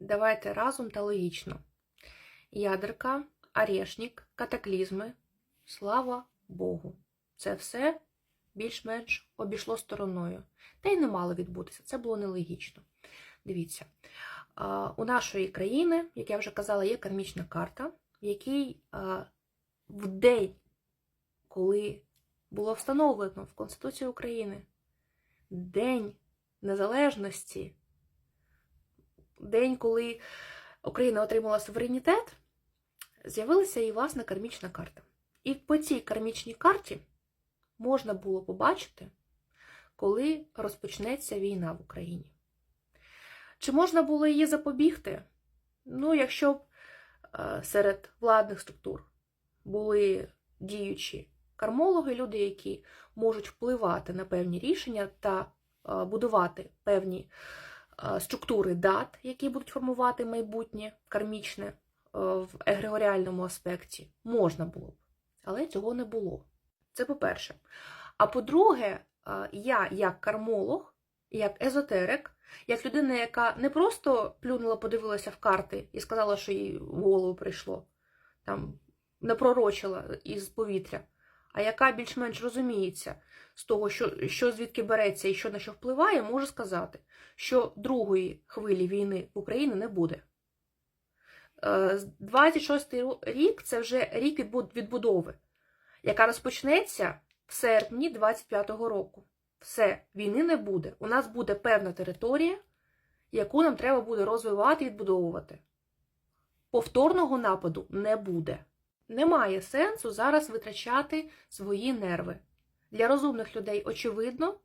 Давайте разом та логічно. Ядерка, орешник, катаклізми. Слава Богу. Це все більш-менш обійшло стороною. Та й не мало відбутися. Це було нелогічно. Дивіться, у нашої країни, як я вже казала, є кармічна карта, в якій в день, коли було встановлено в Конституції України День Незалежності, день, коли Україна отримала суверенітет, з'явилася і власна кармічна карта. І по цій кармічній карті можна було побачити, коли розпочнеться війна в Україні. Чи можна було її запобігти? Ну, якщо б е, серед владних структур були діючі кармологи, люди, які можуть впливати на певні рішення та е, будувати певні структури дат, які будуть формувати майбутнє кармічне е, в егрегоріальному аспекті, можна було б. Але цього не було. Це по-перше. А по-друге, е, я, як кармолог, як езотерик, як людина, яка не просто плюнула, подивилася в карти і сказала, що їй в голову прийшло, там не пророчила із повітря, а яка більш-менш розуміється з того, що, що звідки береться і що на що впливає, можу сказати, що другої хвилі війни в Україні не буде. Е, 26-й рік це вже рік відбудови, яка розпочнеться в серпні 25-го року. Все, війни не буде. У нас буде певна територія, яку нам треба буде розвивати і відбудовувати. Повторного нападу не буде. Немає сенсу зараз витрачати свої нерви. Для розумних людей очевидно,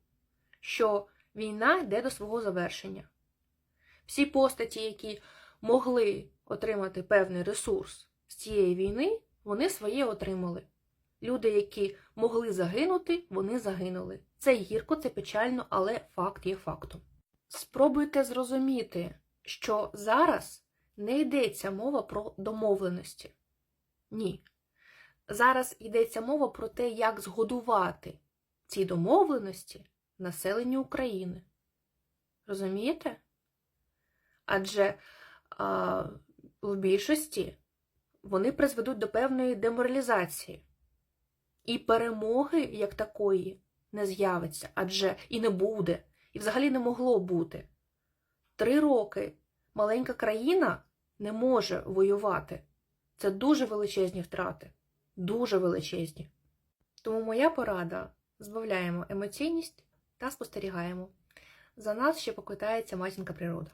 що війна йде до свого завершення. Всі постаті, які могли отримати певний ресурс з цієї війни, вони своє отримали. Люди, які могли загинути, вони загинули. Це гірко, це печально, але факт є фактом. Спробуйте зрозуміти, що зараз не йдеться мова про домовленості. Ні. Зараз йдеться мова про те, як згодувати ці домовленості населенню України. Розумієте? Адже а, в більшості вони призведуть до певної деморалізації. І перемоги як такої не з'явиться, адже і не буде, і взагалі не могло бути. Три роки маленька країна не може воювати. Це дуже величезні втрати. Дуже величезні. Тому моя порада збавляємо емоційність та спостерігаємо. За нас ще поквитається матінка природа.